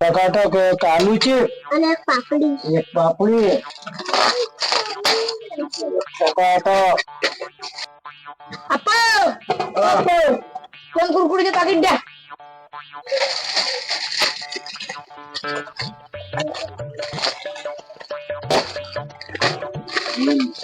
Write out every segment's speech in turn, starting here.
टकाटक एक आलूची आणि एक पापडी। एक पापडी। टकाटक आपण कोण कुरकुरीचे पाकिट द्या। हे घे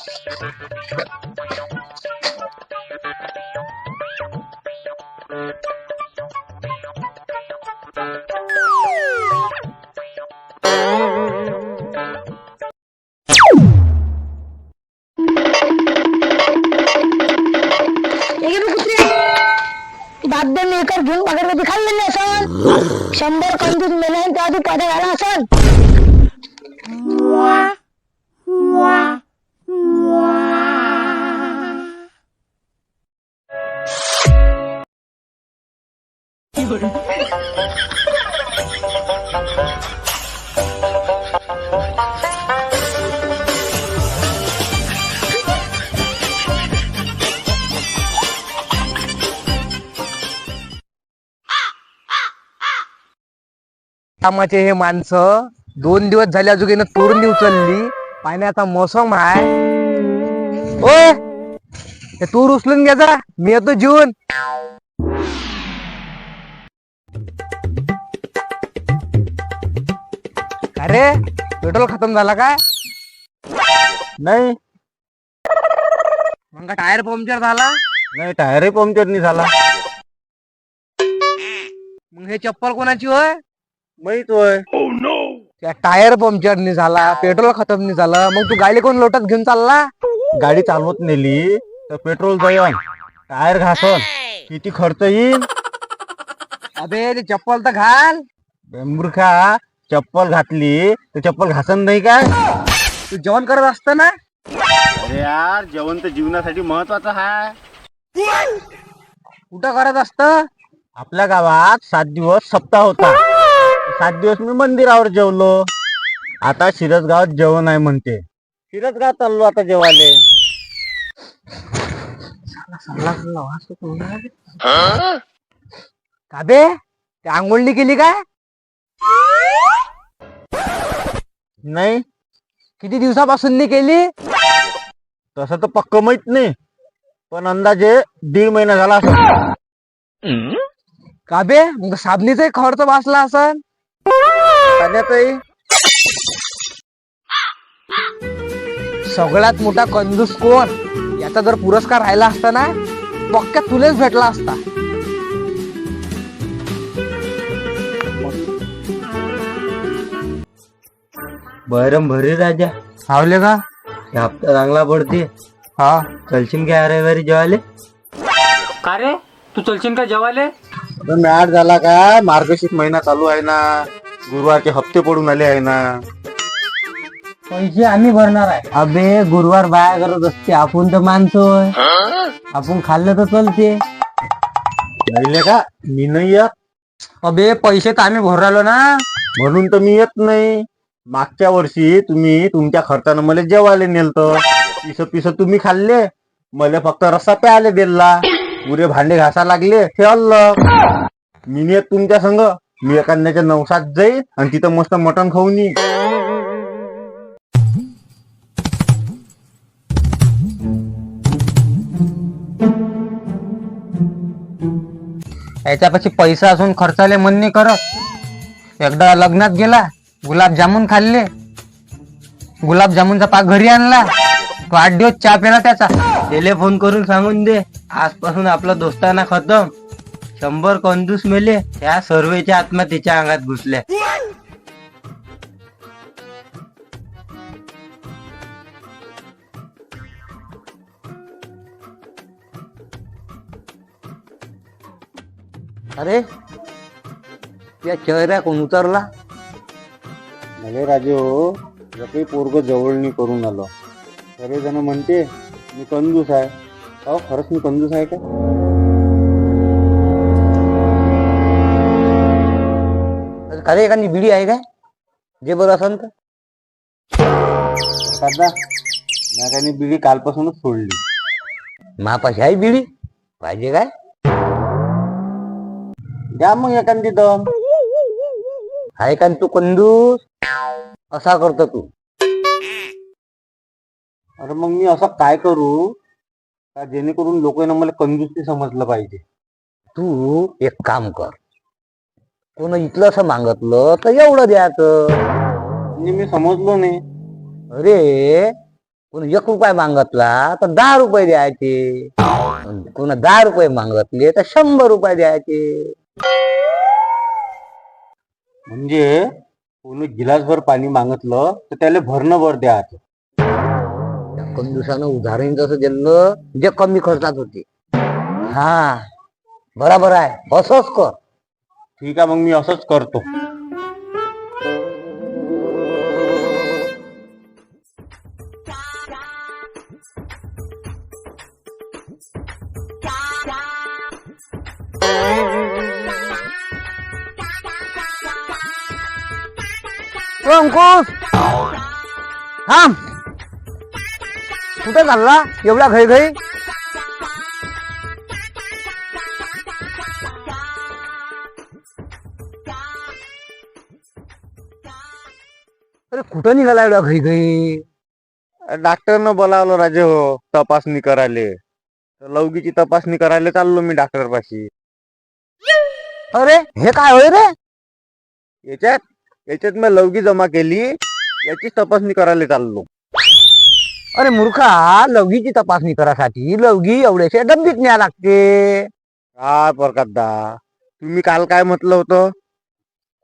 दात दोन एकर घेऊन अगरबत्ती खाल्लेली असन. शंभर कंजूस मेले त्या आधी पादा घाला असन कामाचे हे माणसं दोन दिवस झाले अजून तोरणी उचलली. पाण्याचा मोसम आहे ओय हे तूर उचलून घ्या जरा. मी येतो जीवन. अरे पेट्रोल खतम झाला का नाही. मग टायर पंक्चर झाला? नाही टायरही पंक्चर नाही झाला. मग हे चप्पल कोणाची होय? माहीत होय. त्या टायर पंक्चर नाही झाला पेट्रोल खतम नाही झालं मग तू गाडी कोण लोटत घेऊन चालला? गाडी चालवत नेली तर पेट्रोल जाईन टायर घासन किती खर्च येईल? अबे ते चप्पल तर घाल. मूर्खा चप्पल घातली तर चप्पल घासन नाही काय? तू जेवण करत असत ना? अरे यार जेवण तर जीवनासाठी महत्वाचं आहे कुठं करत असत? आपल्या गावात सात दिवस सप्ताह होता. सात दिवस मी मंदिरावर जेवलो. आता शिरसगावात जेवण आहे म्हणते. शिरसगाव चाललो आता जेवाले काबे ते आंघोळणी केली काय? नाही. किती दिवसापासून नी केली? तसं तर पक्क माहीत नाही. पण अंदाजे दीड महिना झाला असं काबे मग साबणीचा खर्च वाचला असन. पाण्यातही सगळ्यात मोठा कंजूस कोण? याचा जर पुरस्कार राहिला असता ना पक्क्या तुलेच भेटला असता. बरं भरी राजा. सावले का? या हप्ता चांगला पडते. हा. चलशील काय रविवारी जेवाले का रे? तू चलशील का जेवायले? मॅट झाला का मार्गशीर्ष महिना चालू आहे ना. गुरुवारचे हप्ते पडून आले आहे ना. पैसे आम्ही भरणार आहे. अबे गुरुवार बाया करत असते. आपण तर माणसं. आपण खाल्लं तर चलते. नाही का? मी नाही येत. अबे पैसे तर आम्ही भरालो ना. म्हणून तर मी येत नाही. मागच्या वर्षी तुम्ही तुमच्या खर्चानं मला जेवायला नेलत. पिस पिस तुम्ही खाल्ले. मला फक्त रस्सा प्यायला दिला. पुरे भांडे घासा लागले. हे अल्ल मी नाही येत तुमच्या संग. मी एखाद्याच्या नवसात जाईल आणि तिथं मस्त मटण खाऊन येईल याच्यापाशी पैसा असून खर्चाले मन नाही करत एकदा लग्नात गेला गुलाबजामुन खाल्ले. गुलाबजामुनचा पाक घरी आणला. तो आठ दिवस चहा पेला त्याचा. त्याला फोन करून सांगून दे. आजपासून आपला दोस्ताना खतम. शंभर कंदूस मेले त्या सर्वेच्या आत्मा तिच्या अंगात घुसल्या. अरे त्या चेहऱ्या कोण उतरला? भले राजे हो काही पोरग जवळणी करून आलो. सगळे जण म्हणते मी कंदूस आहे. अहो खरंच मी कंदूस आहे का? अरे एखादी बिडी आहे काय? जे बरं असन तर. दादा बिडी कालपासूनच सोडली. महापाशी आहे बिडी? पाहिजे काय? द्या मग एखादी दम. आहे का तू कंदूस असा करतो तू. अरे मग मी असं काय करू? का जेणेकरून लोकांना मला कंजूसती समजलं पाहिजे? तू एक काम कर. कोण इथलं असं मागितलं तर एवढं द्यायचं. म्हणजे मी समजलो नाही. अरे कोण एक रुपये मागितला तर दहा रुपये द्यायचे. कोण दहा रुपये मागितले तर शंभर रुपये द्यायचे. म्हणजे कोणी गिलासभर पाणी मागितलं तर त्याला भरणं भर द्यायचं. त्या कंदुसानं उदाहरण जसं दिलं जे कमी खर्चात होते. हा बराबर आहे. असंच कर. ठीक आहे मग मी असंच करतो. अंकुश! थांब. कुठे चालला? एवढ्या घाई घाई अरे कुठं निघाला एवढ्या घाई घाई? डॉक्टरनं बोलावलं राजे हो तपासणी करायले. तर लवगीची तपासणी करायला चाललो मी डॉक्टर पाशी. अरे हे काय होय रे? याच्यात याच्यात मी लवगी जमा केली याचीच तपासणी करायला चाललो. अरे मूर्खा लवगीची तपासणी करासाठी लवगी एवढ्याशा डब्बीत न्या लागते. काय प्रकाशदा तुम्ही काल काय म्हटलं होतं?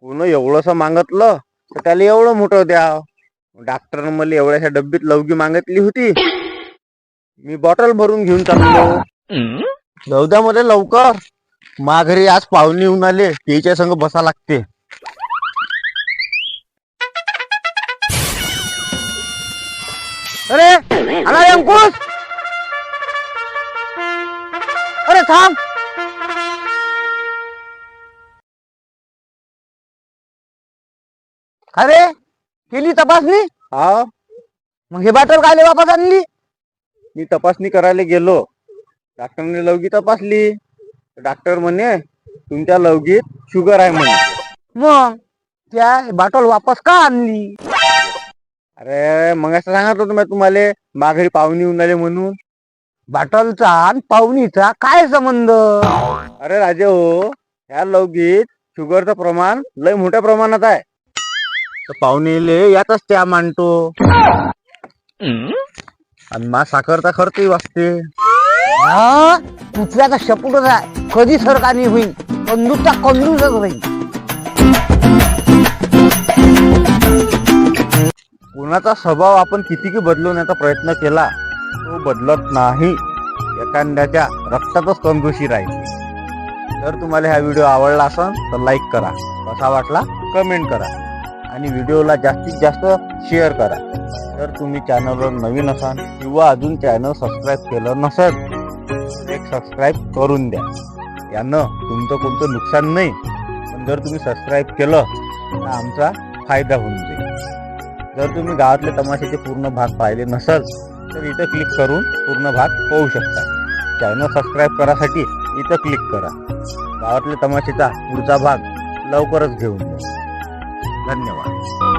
कोण एवढंसं मागितलं? तर त्याला एवढं मोठं द्या डॉक्टरनं मला एवढ्याशा डब्बीत लवगी मागितली होती. मी बॉटल भरून घेऊन चाललो. जाऊ मध्ये लवकर. माघारी आज पाहुणे येऊन आले. त्याच्या संग बसा लागते. अरे आला रे अंकुश. अरे थांब. अरे केली तपासणी? हा मग हे बाटल काय वापस आणली? मी तपासणी करायला गेलो. डॉक्टरने लवगी तपासली. डॉक्टर म्हणे तुमच्या लवगीत शुगर आहे म्हणे. मग? त्या बाटल वापस का आणली? अरे मग असं सांगत होतो मी तुम्हाला माघारी पाहुणे येऊन आले म्हणून. बाटलचा आणि पाहुणीचा काय संबंध? अरे राजे हो ह्या लवगीत शुगरचं प्रमाण लय मोठ्या प्रमाणात आहे. तर पाहुणेले यातच त्या मांडतो. आणि मा साखरचा खर्चही वाचते. हा कुत्र्याचा शपूटच आहे. कधी सरकारने होईल कंदूचा कंदूसच होईल कोणाचा स्वभाव आपण कितीही बदलवण्याचा प्रयत्न केला तो बदलत नाही. एखाद्याच्या रक्तातच कंदुशी राहील जर तुम्हाला हा व्हिडिओ आवडला असेल तर लाईक करा. कसा वाटला? कमेंट करा. आणि व्हिडिओला जास्तीत जास्त शेअर करा. जर तुम्ही चॅनलवर नवीन असाल किंवा अजून चॅनल सबस्क्राईब केलं नसेल एक सबस्क्राईब करून द्या. यानं तुमचं कोणतं नुकसान नाही पण जर तुम्ही सबस्क्राईब केलं तर आमचा फायदा होऊन जाईल. जर तुम्ही गावातले तमाशाचे पूर्ण भाग पाहिले नसाल तर इथं क्लिक करून पूर्ण भाग पाहू शकता. चॅनल सबस्क्राईब करासाठी इथं क्लिक करा. गावातल्या तमाशेचा पुढचा भाग लवकरच घेऊन जा. धन्यवाद